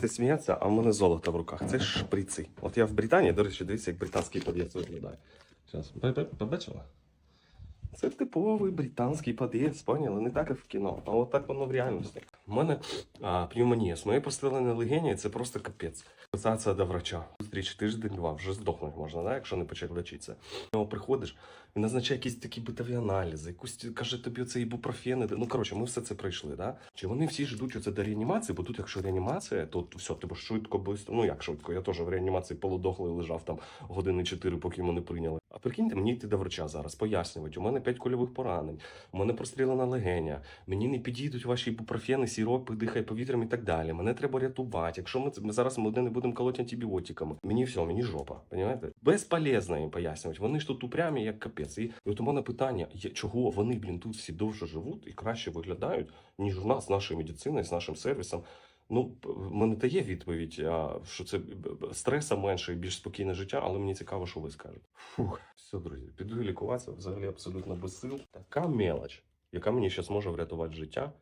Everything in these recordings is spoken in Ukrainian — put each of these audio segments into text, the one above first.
будете сміятися, а в мене золото в руках. Це шприци. От я в Британії, до речі, дивіться, як британський під'їзд виглядає. Зараз, побачила? Це типовий британський під'їзд, поняли? Не так, як в кіно, а от так воно в реальності. У мене а, пневмонія. З моєї простреленою легені це просто капець. Писатися до врача. Зустріч тиждень-два, вже здохнути можна, да? якщо не почати лечитися. Його приходиш, він назначає якісь такі битові аналізи, якусь каже тобі це ібупрофени. Ну коротше, ми все це пройшли. Да? Чи вони всі ждуть оце до реанімації, бо тут, якщо реанімація, то все, тебе швидко, бистро. Ну як швидко, я теж в реанімації полудохлий лежав там години чотири, поки мене прийняли. А прикиньте, мені йти до врача зараз, пояснювати. У мене п'ять кульових поранень, у мене прострілена легеня, мені не підійдуть ваші ібупрофени, сіропи, дихай повітрям і так далі. Мене треба рятувати. Якщо ми, ми зараз ми не будемо колоти антибіотиками, мені все, мені жопа. Понимаєте? Безполезно їм пояснювати. Вони ж тут упрямі, як капець. І, от у мене питання: чого вони, блін, тут всі довше живуть і краще виглядають, ніж у нас з нашою медициною, з нашим сервісом. Ну, мене та є відповідь, що це стреса менше більш спокійне життя, але мені цікаво, що ви скажете. Фух, все, друзі, піду лікуватися взагалі абсолютно без сил. Така мелоч, яка мені зараз може врятувати життя,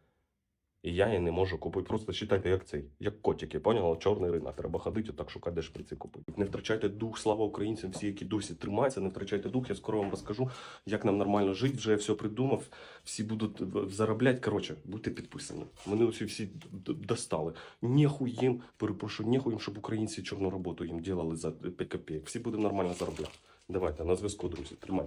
і я її не можу купити. Просто читайте, як цей, як котики, поняла? Чорний ринок. Треба ходити, так шукати, де шприці купити. Не втрачайте дух, слава українцям, всі, які досі тримаються, не втрачайте дух. Я скоро вам розкажу, як нам нормально жити. Вже я все придумав. Всі будуть заробляти. Коротше, будьте підписані. Мене усі всі достали. Нехуй їм, перепрошую, нехуй їм, щоб українці чорну роботу їм ділили за 5 копійок. Всі будемо нормально заробляти. Давайте на зв'язку, друзі. Тримайте.